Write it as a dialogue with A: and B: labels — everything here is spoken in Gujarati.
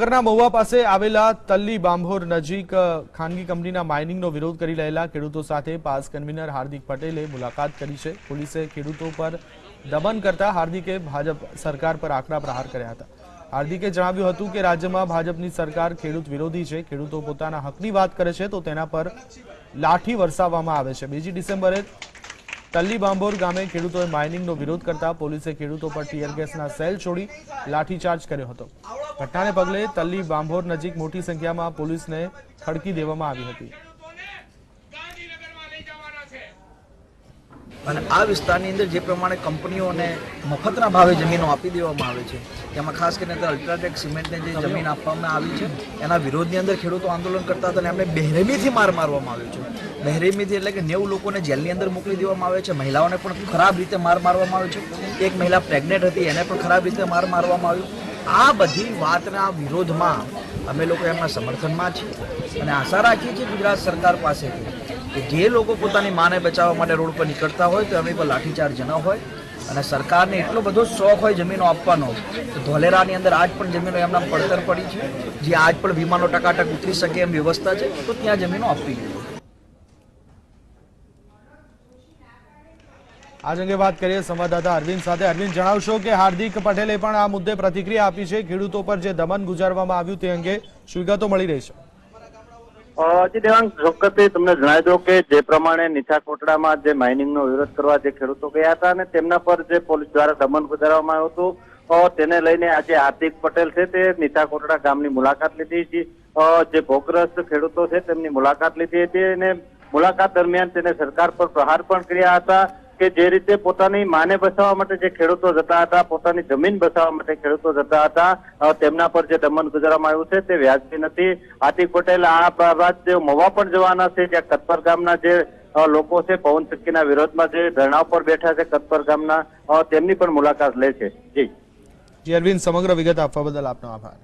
A: નગરના મહુવા પાસે આવેલા તલ્લી બાંભોર નજીક ખાનગી કંપનીના માઇનિંગનો વિરોધ કરી રહેલા ખેડૂતો સાથે પાસ કન્વીનર હાર્દિક પટેલે મુલાકાત કરી છે. પોલીસે ખેડૂતો પર દમન કરતા હાર્દિકે ભાજપ સરકાર પર આકરા પ્રહાર કર્યા હતા. હાર્દિકે જણાવ્યું હતું કે રાજ્યમાં ભાજપની સરકાર ખેડૂત વિરોધી છે. ખેડૂતો પોતાના હકની વાત કરે છે તો તેના પર લાઠી વરસાવવામાં આવે છે. બીજી ડિસેમ્બરે તલ્લી બાંભોર ગામે ખેડૂતોએ માઇનિંગનો વિરોધ કરતા પોલીસે ખેડૂતો પર ટીયર ગેસના સેલ છોડી લાઠીચાર્જ કર્યો હતો. ઘટનાને પગલે તલ્લી બાંભોર નજીક મોટી સંખ્યામાં પોલીસને ખડકી દેવામાં આવી હતી.
B: અને આ વિસ્તારની અંદર જે પ્રમાણે કંપનીઓને મફતના ભાવે જમીનો આપી દેવામાં આવે છે, તેમાં ખાસ કરીને અલ્ટ્રાટેક સિમેન્ટને જે જમીન આપવામાં આવી છે, એના વિરોધની અંદર ખેડૂતો આંદોલન કરતા હતા અને એમને બેરહેમીથી માર મારવામાં આવ્યો છે. બેરહેમીથી એટલે કે નેવું લોકોને જેલની અંદર મોકલી દેવામાં આવે છે. મહિલાઓને પણ ખરાબ રીતે માર મારવામાં આવે છે. એક મહિલા પ્રેગ્નેન્ટ હતી, એને પણ ખરાબ રીતે માર મારવામાં આવ્યો. આ બધી વાતના વિરોધમાં અમે લોકો એમના સમર્થનમાં છીએ. અને આશા રાખીએ છીએ ગુજરાત સરકાર પાસેથી કે જે લોકો પોતાની માને બચાવવા માટે રોડ પર નીકળતા હોય તો એમની પર લાઠીચાર્જ ન હોય અને સરકારને એટલો બધો શોખ હોય જમીનો આપવાનો તો ધોલેરાની અંદર આજ પણ જમીનો એમના પડતર પડી છે. જે આજ પણ વીમાનો ટકાટક ઉતરી શકે એમ વ્યવસ્થા છે, તો ત્યાં જમીનો આપવી જોઈએ.
A: આજ અંગે વાત કરીએ સંવાદદાતા અરવિંદ સાથે. અરવિંદ, જણાવશો કે હાર્દિક પટેલે પણ આ મુદ્દે પ્રતિક્રિયા આપી છે. ખેડૂતો પર જે દમન ગુજારવામાં આવ્યું તે અંગે વિગતો મળી રહી છે.
C: હજી દેવાંગ, ચોક્કસથી તમને જણાવી દો કે જે પ્રમાણે નીચા કોટડામાં જે માઇનિંગનો વિરોધ કરવા જે ખેડૂતો ગયા હતા અને તેમના પર જે પોલીસ દ્વારા દમન ગુજારવામાં આવ્યું હતું તેને લઈને આજે હાર્દિક પટેલ છે તે નીચા કોટડા ગામની મુલાકાત લીધી હતી. જે ભોગગ્રસ્ત ખેડૂતો છે તેમની મુલાકાત લીધી હતી અને મુલાકાત દરમિયાન તેને સરકાર પર પ્રહાર પણ કર્યા હતા. કે જે રીતે પોતાની માને બસાવવા માટે જે ખેડૂતો જતા હતા, પોતાની જમીન બસાવવા માટે ખેડૂતો જતા હતા તેમના પર જે દમન ગુજારવામાં આવ્યું છે તે વ્યાજબી નથી. હાર્દિક પટેલ આ બાદ મવા પણ જવાના છે, જ્યાં કતપર ગામના જે લોકો છે, પવન ચક્કીના વિરોધમાં જે ધરણા પર બેઠા છે કતપર ગામના તેમની પણ મુલાકાત લે છે. જી.
A: જી, અરવિંદ, સમગ્ર વિગત આપવા બદલ આપનો આભાર.